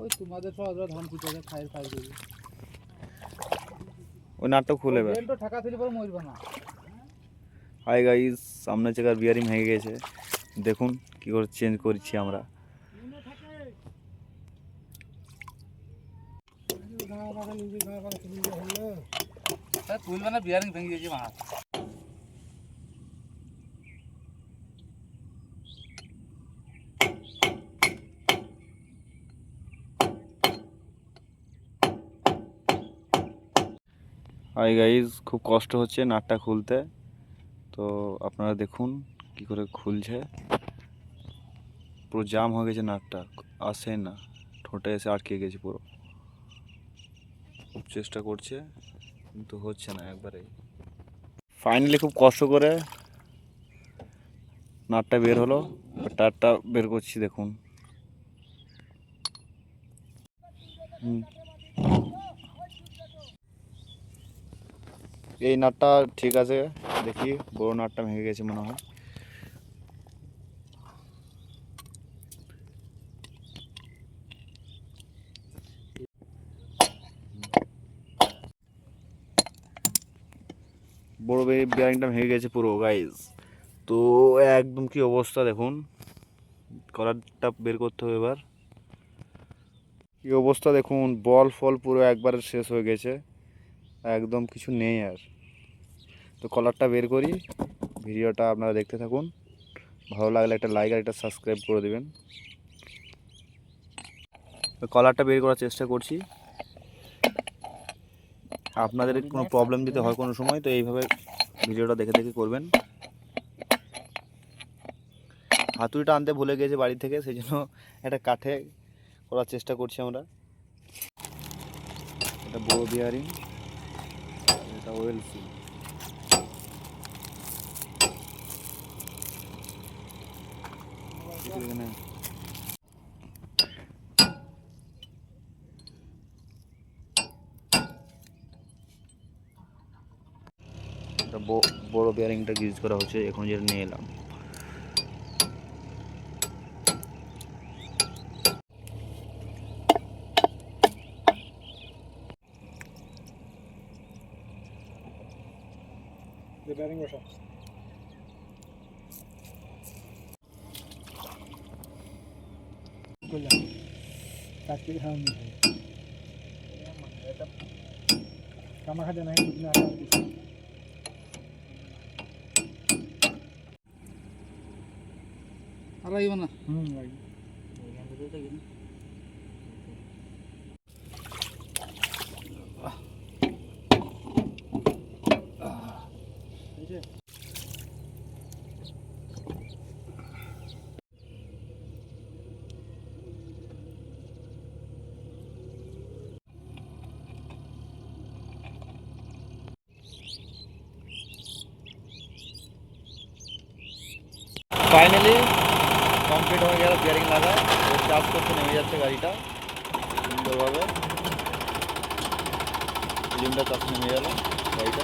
ওই তোমাদের সব ওরা ধান কুটে খায়ের খাই করি। ওই নাটটা খুলে এবার। বেল্ট ঠাকা দিলে পরে মরবে না। হাই গাইস সামনে চেকার বিয়ারিং ভেঙে গেছে। দেখুন কি করে চেঞ্জ করছি আমরা। তা তুলবে না বিয়ারিং ভেঙে গেছে মাছ হাই গাইস খুব কষ্ট হচ্ছে নাটটা খুলতে। তো আপনারা দেখুন কি করে খুলছে। পুরো জাম হয়ে গেছে নাটটা। আসে না। ঠোঁটে এসে আটকে গেছে পুরো। খুব চেষ্টা করছে, কিন্তু হচ্ছে না একবারেই ফাইনালি খুব কষ্ট করে নাটটা বের হলো। টায়ারটা বের করছি, দেখুন। হুম। এই নাটটা ঠিক আছে, দেখি বড় নাটটা ভেঙে গেছে মনে হয়। বড় বিয়ারিংটা ভেঙে গেছে পুরো গাইজ তো একদম কি অবস্থা দেখুন কলারটা বের করতে হবে এবার। কি অবস্থা দেখুন বল ফল পুরো একবার শেষ হয়ে গেছে। একদম কিছু নেই আর। তো কলারটা বের করি, ভিডিওটা আপনারা দেখতে থাকুন। ভালো লাগলে একটা লাইক আর একটা সাবস্ক্রাইব করে দেবেন। কলারটা বের করার চেষ্টা করছি। আপনাদের কোনো প্রবলেম যদি হয় কোনো সময়, তো এইভাবে ভিডিওটা দেখে দেখে করবেন। হাতুড়িটা আনতে ভুলে গেছে বাড়ি থেকে সেই জন্য একটা কাঠে করার চেষ্টা করছি আমরা। এটা বড় বিয়ারিং এটা ওয়েল সিল এখানে বড় বিয়ারিংটা ইউজ করা হচ্ছে এখন যেটা নিয়ে এলাম রিপেয়ারিং বসা করলাম কাটতে খাওয়া নিয়ে কামা খাতে নাই দুদিন আগে দিছি আর লাগবে না হুম লাগবে ফাইনালি কমপ্লিট হয়ে গেল বিয়ারিং লাগা। চার্জ করতে নেমে যাচ্ছে গাড়িটা। সুন্দরভাবে। ইঞ্জিনটা চার্জ নেমে গেল গাড়িটা।